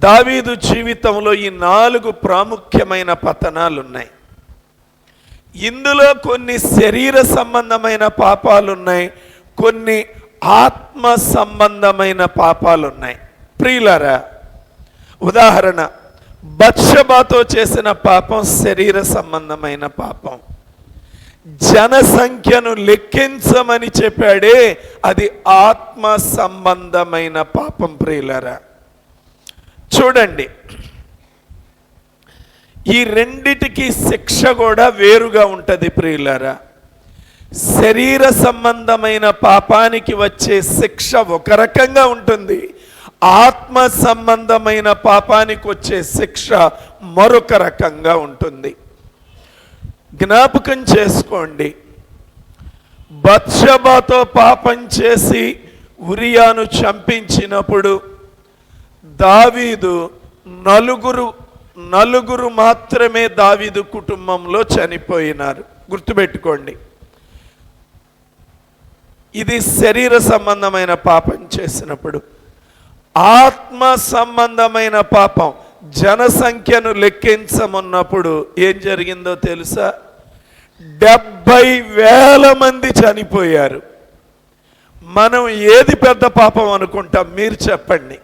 దావీదు జీవితంలో ఈ నాలుగు ప్రాముఖ్యమైన పతనాలు ఉన్నాయి ఇందులో కొన్ని శరీర సంబంధమైన పాపాలు ఉన్నాయి కొన్ని ఆత్మ సంబంధమైన పాపాలు ఉన్నాయి ఉదాహరణ బత్షబాతో చేసిన పాపం శరీర సంబంధమైన పాపం. జనసంఖ్యను లెక్కించమని చెప్పాడే అది ఆత్మ సంబంధమైన పాపం ప్రియులరా. చూడండి. ఈ రెండిటికి శిక్ష కూడా వేరుగా ఉంటుంది ప్రియులరా. శరీర సంబంధమైన పాపానికి వచ్చే శిక్ష ఒక రకంగా ఉంటుంది. ఆత్మ సంబంధమైన పాపానికి వచ్చే శిక్ష మరొక రకంగా ఉంటుంది. జ్ఞాపకం చేసుకోండి. బత్షబాతో పాపం చేసి ఉరియాను చంపించినప్పుడు దావీదు నలుగురు నలుగురు మాత్రమే దావీదు కుటుంబంలో చనిపోయినారు. గుర్తుపెట్టుకోండి. ఇది శరీర సంబంధమైన పాపం చేసినప్పుడు ఆత్మ సంబంధమైన పాపం జనసంఖ్యను లెక్కించమన్నప్పుడు ఏం జరిగిందో తెలుసా? డెబ్బై వేల మంది చనిపోయారు. మనం ఏది పెద్ద పాపం అనుకుంటాం? మీరు చెప్పండి.